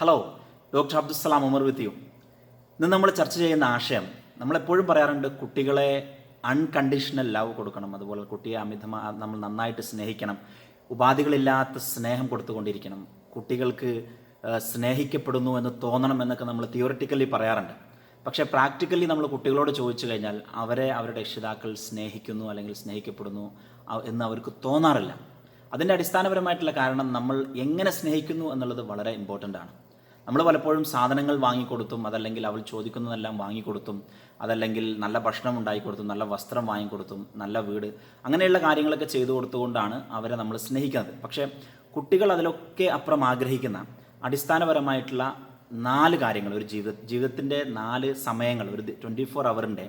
Hello doctor Abdussalam Umar with you ഇന്ന് നമ്മൾ ചർച്ച ചെയ്യുന്ന ആശയം നമ്മളെപ്പോഴും പറയാറുണ്ട് കുട്ടികളെ അൺകണ്ടീഷണൽ ലവ് കൊടുക്കണം. അതുപോലെ കുട്ടിയെ അമിതമായി നമ്മൾ നന്നായിട്ട് സ്നേഹിക്കണം. ഉപാധികളില്ലാത്ത സ്നേഹം കൊടുത്തുകൊണ്ടിരിക്കണം. കുട്ടികൾക്ക് സ്നേഹിക്കപ്പെടുന്നു എന്ന് തോന്നണം എന്നൊക്കെ നമ്മൾ തിയോറിറ്റിക്കലി പറയാറുണ്ട്. പക്ഷേ പ്രാക്ടിക്കലി നമ്മൾ കുട്ടികളോട് ചോദിച്ചു കഴിഞ്ഞാൽ അവരെ അവരുടെ രക്ഷിതാക്കൾ സ്നേഹിക്കുന്നു അല്ലെങ്കിൽ സ്നേഹിക്കപ്പെടുന്നു എന്ന് അവർക്ക് തോന്നാറില്ല. അതിന്റെ അടിസ്ഥാനപരമായിട്ടുള്ള കാരണം നമ്മൾ എങ്ങനെ സ്നേഹിക്കുന്നു എന്നുള്ളത് വളരെ ഇമ്പോർട്ടന്റ് ആണ്. നമ്മൾ പലപ്പോഴും സാധനങ്ങൾ വാങ്ങിക്കൊടുത്തും അതല്ലെങ്കിൽ അവൾ ചോദിക്കുന്നതെല്ലാം വാങ്ങിക്കൊടുത്തും അതല്ലെങ്കിൽ നല്ല ഭക്ഷണം ഉണ്ടാക്കിക്കൊടുത്തും നല്ല വസ്ത്രം വാങ്ങിക്കൊടുത്തും നല്ല വീട് അങ്ങനെയുള്ള കാര്യങ്ങളൊക്കെ ചെയ്തു കൊടുത്തുകൊണ്ടാണ് അവരെ നമ്മൾ സ്നേഹിക്കുന്നത്. പക്ഷേ കുട്ടികൾ അതിലൊക്കെ അപ്പുറം ആഗ്രഹിക്കുന്ന അടിസ്ഥാനപരമായിട്ടുള്ള നാല് കാര്യങ്ങൾ ഒരു ജീവിത ജീവിതത്തിന്റെ നാല് സമയങ്ങൾ ഒരു ട്വന്റി ഫോർ അവറിന്റെ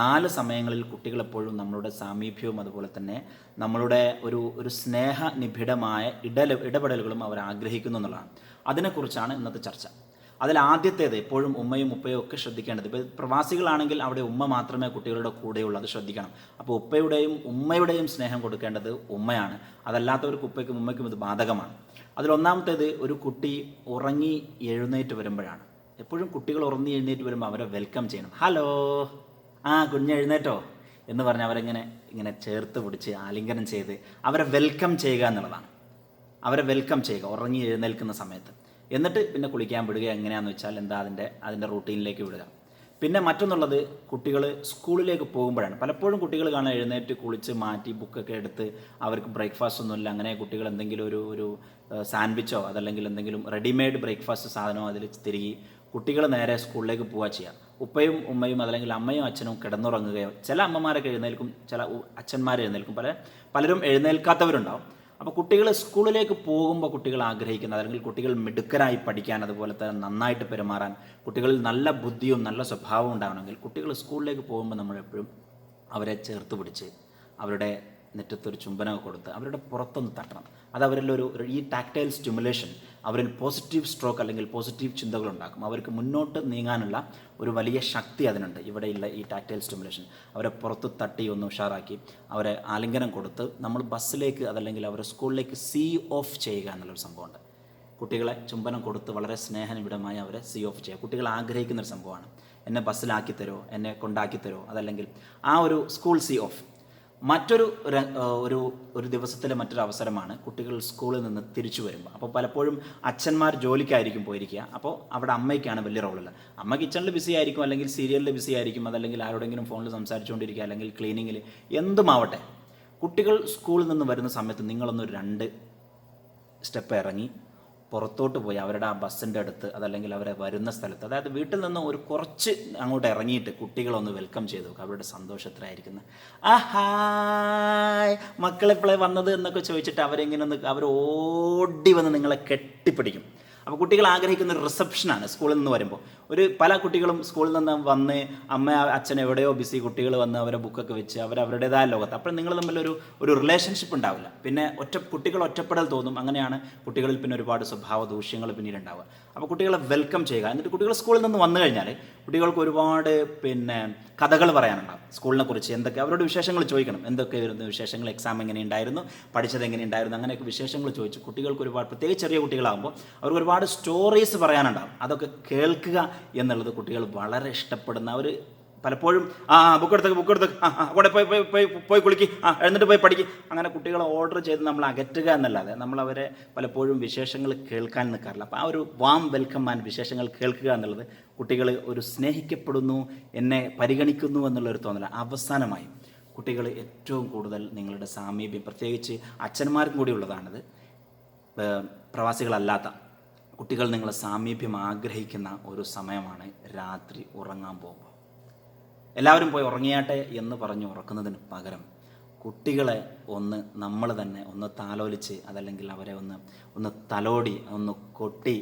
നാല് സമയങ്ങളിൽ കുട്ടികൾ എപ്പോഴും നമ്മളുടെ സാമീപ്യവും അതുപോലെ തന്നെ നമ്മളുടെ ഒരു ഒരു സ്നേഹ നിബിഡമായ ഇടപെടലുകളും അവർ ആഗ്രഹിക്കുന്നു എന്നുള്ളതാണ്. അതിനെക്കുറിച്ചാണ് ഇന്നത്തെ ചർച്ച. അതിൽ ആദ്യത്തേത് എപ്പോഴും ഉമ്മയും ഉപ്പയും ഒക്കെ ശ്രദ്ധിക്കേണ്ടത്. ഇപ്പോൾ പ്രവാസികളാണെങ്കിൽ അവിടെ ഉമ്മ മാത്രമേ കുട്ടികളുടെ കൂടെയുള്ളൂ അത് ശ്രദ്ധിക്കണം. അപ്പോൾ ഉപ്പയുടെയും ഉമ്മയുടെയും സ്നേഹം കൊടുക്കേണ്ടത് ഉമ്മയാണ്. അതല്ലാത്തവർക്ക് ഉപ്പയ്ക്കും ഉമ്മയ്ക്കും ഇത് ബാധകമാണ്. അതിലൊന്നാമത്തേത് ഒരു കുട്ടി ഉറങ്ങി എഴുന്നേറ്റ് വരുമ്പോഴാണ്. എപ്പോഴും കുട്ടികൾ ഉറങ്ങി എഴുന്നേറ്റ് വരുമ്പോൾ അവരെ വെൽക്കം ചെയ്യണം. ഹലോ ആ കുഞ്ഞ് എഴുന്നേറ്റോ? എന്ന് പറഞ്ഞ് അവരെങ്ങനെ ഇങ്ങനെ ചേർത്ത് പിടിച്ച് ആലിംഗനം ചെയ്ത് അവരെ വെൽക്കം ചെയ്യുക എന്നുള്ളതാണ്. അവരെ വെൽക്കം ചെയ്യുക ഉറങ്ങി എഴുന്നേൽക്കുന്ന സമയത്ത്. എന്നിട്ട് പിന്നെ കുളിക്കാൻ വിടുക എങ്ങനെയാണെന്ന് വെച്ചാൽ എന്താ അതിന്റെ അതിന്റെ റൂട്ടീനിലേക്ക് വിടുക. പിന്നെ മറ്റൊന്നുള്ളത് കുട്ടികൾ സ്കൂളിലേക്ക് പോകുമ്പോഴാണ്. പലപ്പോഴും കുട്ടികൾ കാണാൻ എഴുന്നേറ്റ് കുളിച്ച് മാറ്റി ബുക്കൊക്കെ എടുത്ത് അവർക്ക് ബ്രേക്ക്ഫാസ്റ്റ് ഒന്നുമില്ല അങ്ങനെ കുട്ടികൾ എന്തെങ്കിലും ഒരു ഒരു സാൻഡ്വിച്ചോ അതല്ലെങ്കിൽ എന്തെങ്കിലും റെഡിമെയ്ഡ് ബ്രേക്ക്ഫാസ്റ്റ് സാധനമോ അതിൽ തിരികെ കുട്ടികൾ നേരെ സ്കൂളിലേക്ക് പോവുക ചെയ്യുക ഉപ്പയും ഉമ്മയും അതല്ലെങ്കിൽ അമ്മയും അച്ഛനും കിടന്നുറങ്ങുകയോ ചില അമ്മമാരൊക്കെ എഴുന്നേൽക്കും ചില അച്ഛന്മാർ എഴുന്നേൽക്കും. പല പലരും എഴുന്നേൽക്കാത്തവരുണ്ടാവും. അപ്പോൾ കുട്ടികൾ സ്കൂളിലേക്ക് പോകുമ്പോൾ കുട്ടികൾ ആഗ്രഹിക്കുന്നത് അല്ലെങ്കിൽ കുട്ടികൾ മിടുക്കരായി പഠിക്കാൻ അതുപോലെ തന്നെ നന്നായിട്ട് പെരുമാറാൻ കുട്ടികളിൽ നല്ല ബുദ്ധിയും നല്ല സ്വഭാവവും ഉണ്ടാകണമെങ്കിൽ കുട്ടികൾ സ്കൂളിലേക്ക് പോകുമ്പോൾ നമ്മളെപ്പോഴും അവരെ ചേർത്ത് പിടിച്ച് അവരുടെ നെറ്റത്തൊരു ചുംബനമൊക്കെ കൊടുത്ത് അവരുടെ പുറത്തൊന്ന് തട്ടണം. അത് ഒരു ഈ ടാക്ടൈൽ സ്റ്റിമുലേഷൻ അവരിൽ പോസിറ്റീവ് സ്ട്രോക്ക് അല്ലെങ്കിൽ പോസിറ്റീവ് ചിന്തകൾ ഉണ്ടാക്കും. അവർക്ക് മുന്നോട്ട് നീങ്ങാനുള്ള ഒരു വലിയ ശക്തി അതിനുണ്ട്. ഇവിടെയുള്ള ഈ ടാക്ടൈൽ സ്റ്റിമുലേഷൻ അവരെ പുറത്ത് തട്ടി ഒന്ന് ഉഷാറാക്കി അവരെ ആലിംഗനം കൊടുത്ത് നമ്മൾ ബസ്സിലേക്ക് അതല്ലെങ്കിൽ അവരെ സ്കൂളിലേക്ക് സീ ഓഫ് ചെയ്യുക എന്നുള്ളൊരു സംഭവമുണ്ട്. കുട്ടികളെ ചുംബനം കൊടുത്ത് വളരെ സ്നേഹനിബിഡമായി അവരെ സീ ഓഫ് ചെയ്യുക. കുട്ടികൾ ആഗ്രഹിക്കുന്ന ഒരു സംഭവമാണ്. എന്നെ ബസ്സിലാക്കി തരുമോ എന്നെ കൊണ്ടാക്കി തരുമോ അതല്ലെങ്കിൽ ആ ഒരു സ്കൂൾ സീ ഓഫ് മറ്റൊരു ഒരു ഒരു ദിവസത്തിലെ മറ്റൊരു അവസരമാണ് കുട്ടികൾ സ്കൂളിൽ നിന്ന് തിരിച്ചു വരുമ്പോൾ അപ്പോൾ പലപ്പോഴും അച്ഛന്മാർ ജോലിക്കായിരിക്കും പോയിരിക്കുക. അപ്പോൾ അവിടെ അമ്മയ്ക്കാണ് വലിയ റോളുള്ളത് അമ്മ കിച്ചണിൽ ബിസി ആയിരിക്കും അല്ലെങ്കിൽ സീരിയലിൽ ബിസി ആയിരിക്കും അതല്ലെങ്കിൽ ആരോടെങ്കിലും ഫോണിൽ സംസാരിച്ചുകൊണ്ടിരിക്കുക അല്ലെങ്കിൽ ക്ലീനിങ്ങിൽ എന്തുമാവട്ടെ. കുട്ടികൾ സ്കൂളിൽ നിന്ന് വരുന്ന സമയത്ത് നിങ്ങളൊന്ന് രണ്ട് സ്റ്റെപ്പ് ഇറങ്ങി പുറത്തോട്ട് പോയി അവരുടെ ആ ബസ്സിന്റെ അടുത്ത് അതല്ലെങ്കിൽ അവരെ വരുന്ന സ്ഥലത്ത്. അതായത് വീട്ടിൽ നിന്ന് ഒരു കുറച്ച് അങ്ങോട്ട് ഇറങ്ങിയിട്ട് കുട്ടികളൊന്ന് വെൽക്കം ചെയ്തു അവരുടെ സന്തോഷത്തിലായിരിക്കുന്നത് ആ ഹായ്. മക്കളെപ്പോഴേ വന്നത്? എന്നൊക്കെ ചോദിച്ചിട്ട് അവരെങ്ങനെ ഒന്ന് അവർ ഓടി വന്ന് നിങ്ങളെ കെട്ടിപ്പിടിക്കും. അപ്പോൾ കുട്ടികൾ ആഗ്രഹിക്കുന്ന ഒരു റിസപ്ഷനാണ് സ്കൂളിൽ നിന്ന് വരുമ്പോൾ ഒരു പല കുട്ടികളും സ്കൂളിൽ നിന്ന് വന്ന് അമ്മ അച്ഛൻ എവിടെയോ ബിസി കുട്ടികൾ വന്ന് അവരെ ബുക്കൊക്കെ വെച്ച് അവർ അവരുടേതായ ലോകത്ത്. അപ്പോൾ നിങ്ങൾ തമ്മിലൊരു ഒരു റിലേഷൻഷിപ്പ് ഉണ്ടാവില്ല. പിന്നെ ഒറ്റ കുട്ടികൾ ഒറ്റപ്പെടൽ തോന്നും. അങ്ങനെയാണ് കുട്ടികളിൽ പിന്നെ ഒരുപാട് സ്വഭാവ ദൂഷ്യങ്ങൾ പിന്നീട് ഉണ്ടാവുക. അപ്പോൾ കുട്ടികളെ വെൽക്കം ചെയ്യുക. എന്നിട്ട് കുട്ടികൾ സ്കൂളിൽ നിന്ന് വന്നു കഴിഞ്ഞാൽ കുട്ടികൾക്ക് ഒരുപാട് പിന്നെ കഥകൾ പറയാനുണ്ടാവും. സ്കൂളിനെ കുറിച്ച് എന്തൊക്കെ അവരോട് വിശേഷങ്ങൾ ചോദിക്കണം. എന്തൊക്കെ വരുന്നു വിശേഷങ്ങൾ എക്സാം എങ്ങനെ ഉണ്ടായിരുന്നു പഠിച്ചത് എങ്ങനെ ഉണ്ടായിരുന്നു അങ്ങനെയൊക്കെ വിശേഷങ്ങൾ ചോദിച്ചു കുട്ടികൾക്ക് ഒരുപാട് പ്രത്യേകിച്ച് ചെറിയ കുട്ടികളാകുമ്പോൾ അവർക്ക് ഒരുപാട് സ്റ്റോറീസ് പറയാനുണ്ടാവും. അതൊക്കെ കേൾക്കുക എന്നുള്ളത് കുട്ടികൾ വളരെ ഇഷ്ടപ്പെടുന്ന ഒരു പലപ്പോഴും ആ ബുക്ക് എടുത്തേക്ക് ബുക്ക് എടുത്തേക്ക് ആ ആ, അവിടെ പോയി പോയി പോയി പോയി കുളിക്ക് ആ എഴുന്നിട്ട് പോയി പഠിക്കുക അങ്ങനെ കുട്ടികളെ ഓർഡർ ചെയ്ത് നമ്മൾ അകറ്റുക എന്നല്ലാതെ നമ്മൾ അവരെ പലപ്പോഴും വിശേഷങ്ങൾ കേൾക്കാൻ നിൽക്കാറില്ല. അപ്പോൾ ആ ഒരു വാം വെൽക്കം ആൻഡ് വിശേഷങ്ങൾ കേൾക്കുക എന്നുള്ളത് കുട്ടികൾ ഒരു സ്നേഹിക്കപ്പെടുന്നു എന്നെ പരിഗണിക്കുന്നു എന്നുള്ളൊരു തോന്നല അവസാനമായി കുട്ടികൾ ഏറ്റവും കൂടുതൽ നിങ്ങളുടെ സാമീപ്യം. പ്രത്യേകിച്ച് അച്ഛന്മാർക്കും കൂടി ഉള്ളതാണിത്. പ്രവാസികളല്ലാത്ത കുട്ടികൾ നിങ്ങളെ സാമീപ്യം ആഗ്രഹിക്കുന്ന ഒരു സമയമാണ് രാത്രി ഉറങ്ങാൻ പോകുമ്പോൾ. എല്ലാവരും പോയി ഉറങ്ങിയാട്ടെ എന്ന് പറഞ്ഞ് ഉറക്കുന്നതിന് പകരം കുട്ടികളെ ഒന്ന് നമ്മൾ തന്നെ ഒന്ന് താലോലിച്ച് അതല്ലെങ്കിൽ അവരെ ഒന്ന് ഒന്ന് തലോടി ഒന്ന് കൊട്ടി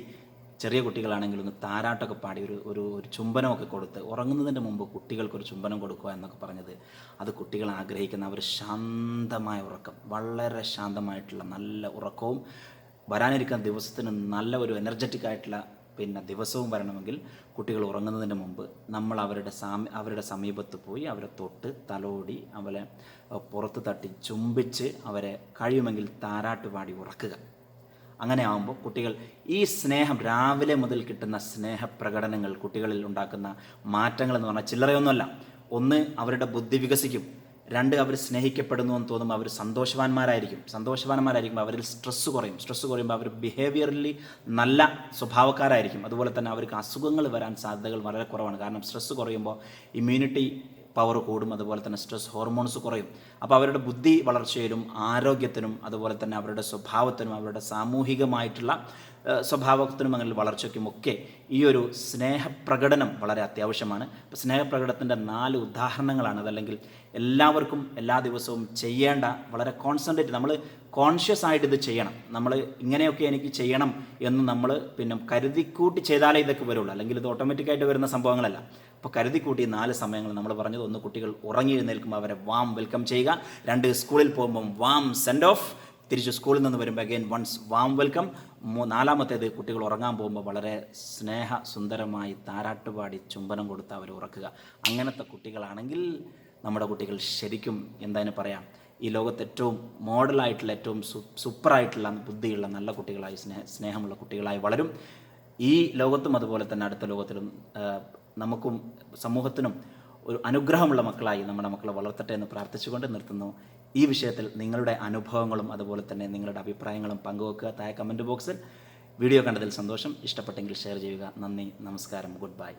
ചെറിയ കുട്ടികളാണെങ്കിൽ ഒന്ന് താരാട്ടൊക്കെ പാടി ഒരു ഒരു ഒരു ചുംബനമൊക്കെ കൊടുത്ത് ഉറങ്ങുന്നതിന്റെ മുമ്പ് കുട്ടികൾക്ക് ഒരു ചുംബനം കൊടുക്കുക എന്നൊക്കെ പറഞ്ഞത് അത് കുട്ടികൾ ആഗ്രഹിക്കുന്ന അവർ ശാന്തമായ ഉറക്കം വളരെ ശാന്തമായിട്ടുള്ള നല്ല ഉറക്കവും വരാനിരിക്കുന്ന ദിവസത്തിന് നല്ല ഒരു എനർജറ്റിക് ആയിട്ടുള്ള പിന്നെ ദിവസവും വരണമെങ്കിൽ കുട്ടികൾ ഉറങ്ങുന്നതിന് മുമ്പ് നമ്മൾ അവരുടെ സാമി അവരുടെ സമീപത്ത് പോയി അവരെ തൊട്ട് തലോടി അവരെ പുറത്ത് തട്ടി ചുംബിച്ച് അവരെ കഴിയുമെങ്കിൽ താരാട്ട് പാടി ഉറക്കുക. അങ്ങനെ ആകുമ്പോൾ കുട്ടികൾ ഈ സ്നേഹം രാവിലെ മുതൽ കിട്ടുന്ന സ്നേഹപ്രകടനങ്ങൾ കുട്ടികളിൽ ഉണ്ടാക്കുന്ന മാറ്റങ്ങൾ എന്ന് പറഞ്ഞാൽ ചില്ലറയൊന്നുമല്ല. ഒന്ന് അവരുടെ ബുദ്ധി വികസിക്കും. രണ്ട് അവർ സ്നേഹിക്കപ്പെടുന്നു എന്ന് തോന്നുമ്പോൾ അവർ സന്തോഷവാന്മാരായിരിക്കും. സന്തോഷവാന്മാരായിരിക്കുമ്പോൾ അവരിൽ സ്ട്രെസ്സ് കുറയും. സ്ട്രെസ്സ് കുറയുമ്പോൾ അവർ ബിഹേവിയറലി നല്ല സ്വഭാവക്കാരായിരിക്കും. അതുപോലെ തന്നെ അവർക്ക് അസുഖങ്ങൾ വരാൻ സാധ്യതകൾ വളരെ കുറവാണ്. കാരണം സ്ട്രെസ്സ് കുറയുമ്പോൾ ഇമ്മ്യൂണിറ്റി പവർ കൂടും. അതുപോലെ തന്നെ സ്ട്രെസ് ഹോർമോൺസ് കുറയും. അപ്പോൾ അവരുടെ ബുദ്ധി വളർച്ചയിലും ആരോഗ്യത്തിനും അതുപോലെ തന്നെ അവരുടെ സ്വഭാവത്തിനും അവരുടെ സാമൂഹികമായിട്ടുള്ള സ്വഭാവത്തിനും അങ്ങനെ വളർച്ചയ്ക്കും ഒക്കെ ഈ ഒരു സ്നേഹപ്രകടനം വളരെ അത്യാവശ്യമാണ്. അപ്പോൾ സ്നേഹപ്രകടനത്തിന്റെ നാല് ഉദാഹരണങ്ങളാണ്. അതല്ലെങ്കിൽ എല്ലാവർക്കും എല്ലാ ദിവസവും ചെയ്യേണ്ട വളരെ കോൺസെൻട്രേറ്റ് നമ്മൾ കോൺഷ്യസ് ആയിട്ട് ഇത് ചെയ്യണം. നമ്മൾ ഇങ്ങനെയൊക്കെ എനിക്ക് ചെയ്യണം എന്ന് നമ്മൾ പിന്നെ കരുതിക്കൂട്ടി ചെയ്താലേ ഇതൊക്കെ വരുള്ളൂ. അല്ലെങ്കിൽ ഇത് ഓട്ടോമാറ്റിക്കായിട്ട് വരുന്ന സംഭവങ്ങളല്ല. അപ്പോൾ കരുതിക്കൂട്ടി നാല് സമയങ്ങൾ നമ്മൾ പറഞ്ഞത് ഒന്ന് കുട്ടികൾ ഉറങ്ങി എഴുന്നേൽക്കുമ്പോൾ അവരെ വാം വെൽക്കം ചെയ്യുക. രണ്ട് സ്കൂളിൽ പോകുമ്പം വാം സെൻഡ് ഓഫ് തിരിച്ച് സ്കൂളിൽ നിന്ന് വരുമ്പോൾ അഗെയിൻ വൺസ് വാം വെൽക്കം നാലാമത്തേത് കുട്ടികൾ ഉറങ്ങാൻ പോകുമ്പോൾ വളരെ സ്നേഹ സുന്ദരമായി താരാട്ടുപാടി ചുംബനം കൊടുത്ത് അവർ ഉറക്കുക. അങ്ങനത്തെ കുട്ടികളാണെങ്കിൽ നമ്മുടെ കുട്ടികൾ ശരിക്കും എന്തായാലും പറയാം. ഈ ലോകത്ത് ഏറ്റവും മോഡലായിട്ടുള്ള ഏറ്റവും സൂപ്പറായിട്ടുള്ള ബുദ്ധിയുള്ള നല്ല കുട്ടികളായി സ്നേഹ സ്നേഹമുള്ള കുട്ടികളായി വളരും. ഈ ലോകത്തും അതുപോലെ തന്നെ അടുത്ത ലോകത്തിലും നമുക്കും സമൂഹത്തിനും ഒരു അനുഗ്രഹമുള്ള മക്കളായി നമ്മുടെ മക്കളെ വളർത്തട്ടെ എന്ന് പ്രാർത്ഥിച്ചുകൊണ്ട് നിർത്തുന്നു. ഈ വിഷയത്തിൽ നിങ്ങളുടെ അനുഭവങ്ങളും അതുപോലെ തന്നെ നിങ്ങളുടെ അഭിപ്രായങ്ങളും പങ്കുവെക്കുക. താഴെ കമന്റ് ബോക്സിൽ വീഡിയോ കണ്ടതിൽ സന്തോഷം. ഇഷ്ടപ്പെട്ടെങ്കിൽ ഷെയർ ചെയ്യുക. നന്ദി. നമസ്കാരം. Good bye